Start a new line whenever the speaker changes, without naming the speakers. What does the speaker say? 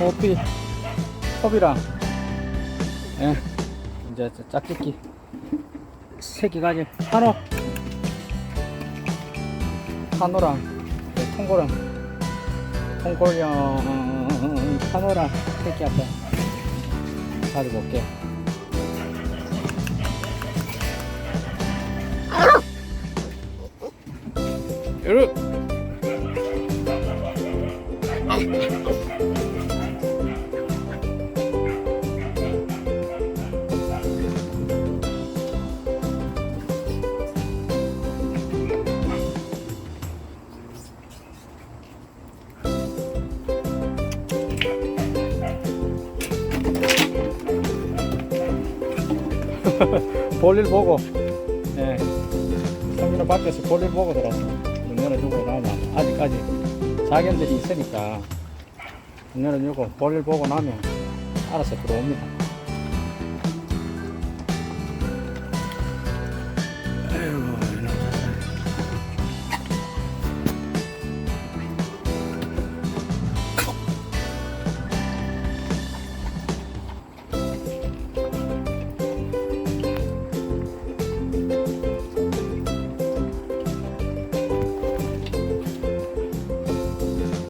호피, 호비랑, 예, 이제 저 짝짓기 세 개 가지. 한호, 한호랑 네, 통고랑, 통고령, 한호랑 새끼 앞에 가지고 올게. 여러분. 볼일 보고. 예. 성민호 밖에서 볼일 보고 문 열어주고 나면 아직까지 자견들이 있으니까 문 열어주고 볼일 보고 나면 알아서 들어옵니다